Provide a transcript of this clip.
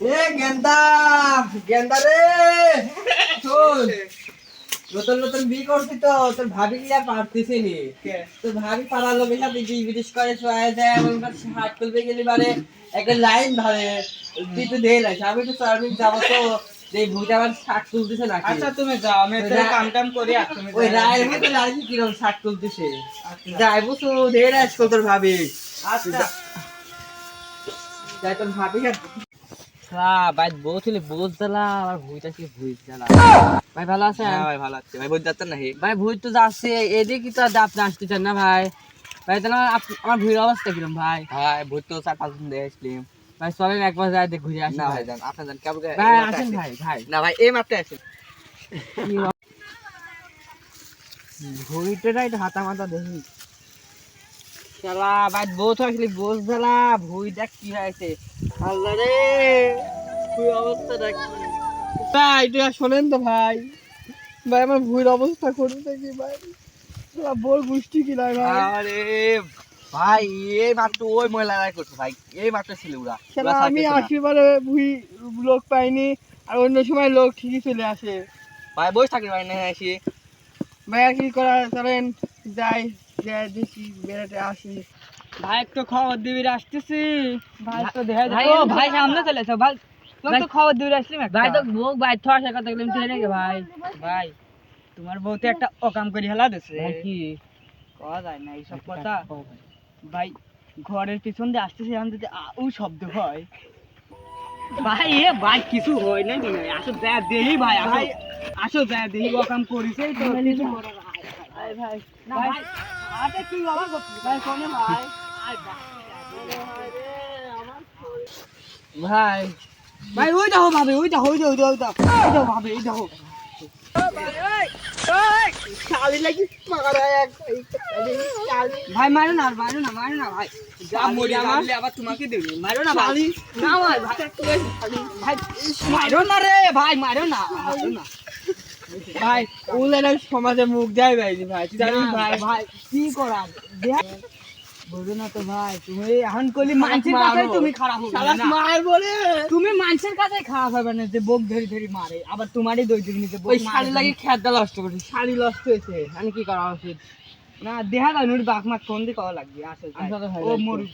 এ গেন্দা! গেন্দা রে! শোন নতুন নতুন বিয়ে করছি তো তোর ভাবি কি আর পারতেছি নি। তোর ভাবি পাড়ার লোকের সাথে বিয়ে বিদেশ করে শোয়া যায় এমন হাট তুলতে গেলি একটা লাইন ধরে তুই তো দিয়ে লাইস আমি তো সার্ভিস যাব তো যে ভুইটা আবার শাক তুলতেছে নাকি? আচ্ছা তুমি যাও আমি তো কাম টাম করি আর তুমি ওই রায়ের মধ্যে লাইন কীরকম শাক তুলতেছে। যাই বুঝছ ধেয়ে তোর ভাবি। আচ্ছা। যাই তোর ভাবি ভাই বোঝ জ্বালা আর ভুইটা ভুই জ্বালা। ভাই ভালো আছেন? হ্যাঁ ভাই ভালো আছে। ভাই যাচ্ছেন নাকি ভাই ভুই তো যাচ্ছে এদিকে তো আপনি আসতে চান না ভাই। ভাই তাহলে আমার ভুইয়ের অবস্থা কিরম ভাই? ভাই বই তো চার পাঁচ দিন দিয়ে আসলাম ভাই চলেন একবার যাই দেখ ঘুরে আসি না ভাই। ভাই যান। আপনি যান কেবল ভাই আসেন ভাই ভাই। না ভাই এই মাপটা আসেন। একটু হাতা মাথা দেখি। শালা ভাই বউ তো আসলে বোঝ জ্বালা ভুই দেখ কি হয়েছে। আল্লাহ রে ভুই অবস্থা দেখ। ভাই তুই শোনেন তো ভাই। ভাই আমার ভুইয়ের অবস্থা করতে দেখি ভাই। শালা বোর গুষ্টি কি নাই ভাই? আরে ভাই এই মাত্র ওই মহিলা রায় করছে ভাই এই মাত্র ছিল ওরা। আমি আসিবারে ভুই লোক পাইনি আর অন্য সময় লোক ঠিকই চলে আসে। ভাই বসে থাকি ভাই না আসি ভাই আর কি করা চলেন যাই। দেখি বেড়াতে আসি। ভাই একটু খবর দিবি আসতেছি। ভাই তো দেখা ভাই, ভাই, ভাই সামনে চলে ভাই তো খবর দিবি আসলি ভাই তো বউ ভাই তো আসার কথা বললাম তুই নাকি ভাই। ভাই তোমার বউ তো একটা অকাম করে হেলা দিছে। কি? কওয়া যায় না এইসব কথা। ভাই ঘরের পিছন দিয়ে আসতেছে এখন যদি শব্দ হয়। ভাই এ ভাই কিছু হয় না কি আসো যা দেহি ভাই আসো। আসো যা দেহি অকাম করিছে তো। ভাই ভাই না ভাই। আতে কি বাবা করছিস ভাই ভাই? ভাই। ভাই ওই দেখো ভাবে ওই দেখো ওই দেখো ওই দেখো ওই দেখো ভাবে এই দেখো। ভাই মারো না মারো না মারো না ভাই। আবার তোমাকে দেবে। মারো না ভাই। না ভাই ভাই মারো না রে ভাই মারো না মারো না। ভাই উলের সমাজে মুখ দেয় ভাই ভাই। তুই জানিস ভাই ভাই। কি করা বুঝো না তো ভাই তুমি এখন মানুষের কাছে তুমি খারাপ হবে না। মার বলে। তুমি মানুষের কাছে খারাপ হবে না যে বক ধরে ধরে মারে। আবার তোমারই দই দিকে নিতে ওই শাড়ি লাগে খেয়াল নষ্ট করছি। শাড়ি নষ্ট হয়েছে আমি কি করা উচিত? না দেখা যায় নুর বাঘ মাছ ফোন দিয়ে কওয়া লাগবে? আসলে ও মরুক